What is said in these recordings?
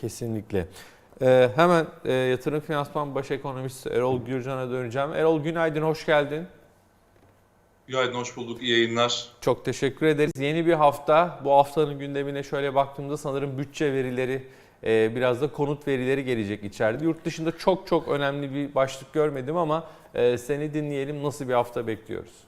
Kesinlikle. Ee, hemen e, yatırım finansman baş ekonomisti Erol Gürcan'a döneceğim. Erol günaydın, hoş geldin. Günaydın, hoş bulduk. İyi yayınlar. Çok teşekkür ederiz. Yeni bir hafta. Bu haftanın gündemine şöyle baktığımda sanırım bütçe verileri, e, biraz da konut verileri gelecek içeride. Yurt dışında çok çok önemli bir başlık görmedim ama e, seni dinleyelim. Nasıl bir hafta bekliyoruz?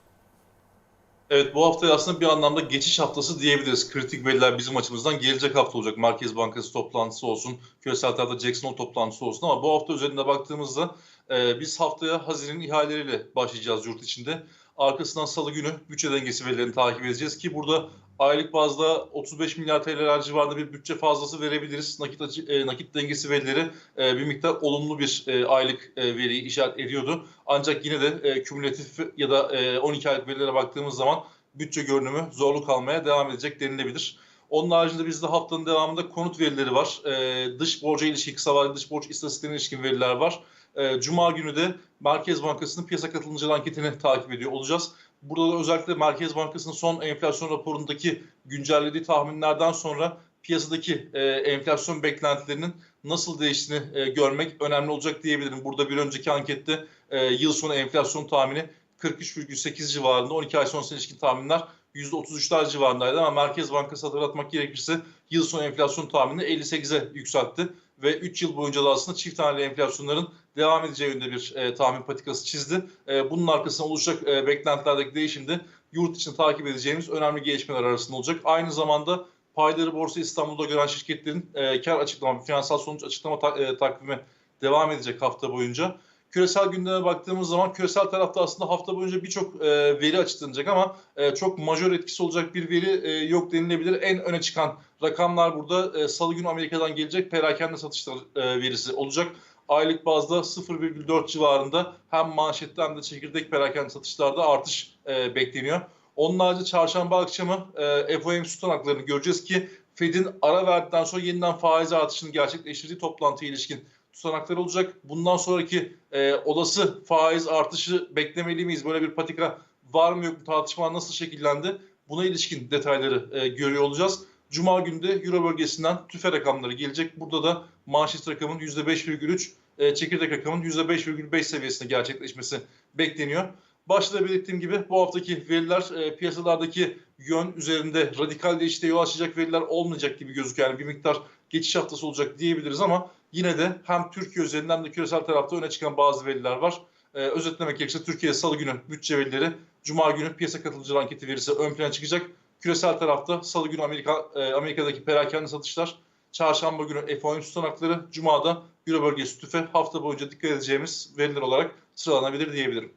Evet, bu hafta aslında bir anlamda geçiş haftası diyebiliriz. Kritik veriler bizim açımızdan gelecek hafta olacak. Merkez Bankası toplantısı olsun, küresel tarafta Jackson Hole toplantısı olsun ama bu hafta üzerinde baktığımızda e, biz haftaya Haziran ihaleleriyle başlayacağız yurt içinde. Arkasından salı günü bütçe dengesi verilerini takip edeceğiz ki burada aylık bazda 35 milyar TL'ler civarında bir bütçe fazlası verebiliriz. Nakit e, nakit dengesi verileri e, bir miktar olumlu bir e, aylık e, veriyi işaret ediyordu. Ancak yine de e, kümülatif ya da e, 12 aylık verilere baktığımız zaman bütçe görünümü zorluk almaya devam edecek denilebilir. Onun haricinde bizde haftanın devamında konut verileri var. E, dış borca ilişkin, kısa vadeli dış borç istatistiklerine ilişkin veriler var. E, Cuma günü de Merkez Bankası'nın piyasa katılımcıları anketini takip ediyor olacağız. Burada da özellikle Merkez Bankası'nın son enflasyon raporundaki güncellediği tahminlerden sonra piyasadaki e, enflasyon beklentilerinin nasıl değiştiğini e, görmek önemli olacak diyebilirim. Burada bir önceki ankette e, yıl sonu enflasyon tahmini 43,8 civarında, 12 ay sonrasına ilişkin tahminler %33'ler civarındaydı ama Merkez Bankası hatırlatmak gerekirse yıl sonu enflasyon tahminini 58'e yükseltti ve 3 yıl boyunca da aslında çift haneli enflasyonların devam edeceği yönünde bir e, tahmin patikası çizdi. E, bunun arkasında oluşacak e, beklentilerdeki değişim de yurt için takip edeceğimiz önemli gelişmeler arasında olacak. Aynı zamanda payları Borsa İstanbul'da gören şirketlerin e, kar açıklama, finansal sonuç açıklama ta, e, takvimi devam edecek hafta boyunca. Küresel gündeme baktığımız zaman küresel tarafta aslında hafta boyunca birçok e, veri açıklanacak ama e, çok majör etkisi olacak bir veri e, yok denilebilir. En öne çıkan rakamlar burada e, salı günü Amerika'dan gelecek perakende satışlar e, verisi olacak. Aylık bazda 0,4 civarında hem manşette hem de çekirdek perakende satışlarda artış e, bekleniyor. Onun harici çarşamba akşamı e, FOMC tutanaklarını göreceğiz ki Fed'in ara verdikten sonra yeniden faiz artışını gerçekleştirdiği toplantıya ilişkin tutanaklar olacak. Bundan sonraki e, olası faiz artışı beklemeli miyiz? Böyle bir patika var mı yok mu tartışma nasıl şekillendi? Buna ilişkin detayları e, görüyor olacağız. Cuma günü de Euro bölgesinden tüfe rakamları gelecek. Burada da manşet rakamın %5,3, e, çekirdek rakamın %5,5 seviyesinde gerçekleşmesi bekleniyor. Başta da belirttiğim gibi bu haftaki veriler e, piyasalardaki yön üzerinde radikal değişikliğe yol açacak veriler olmayacak gibi gözüküyor. Yani bir miktar geçiş haftası olacak diyebiliriz ama yine de hem Türkiye üzerinden hem de küresel tarafta öne çıkan bazı veriler var. Ee, özetlemek gerekirse Türkiye salı günü bütçe verileri, cuma günü piyasa katılımcıları anketi verisi ön plana çıkacak. Küresel tarafta salı günü Amerika e, Amerika'daki perakende satışlar, çarşamba günü FOMC tutanakları, cumada Euro bölgesi tüfe hafta boyunca dikkat edeceğimiz veriler olarak sıralanabilir diyebilirim.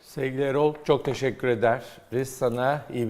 Sevgili Erol çok teşekkür ederiz sana. İyi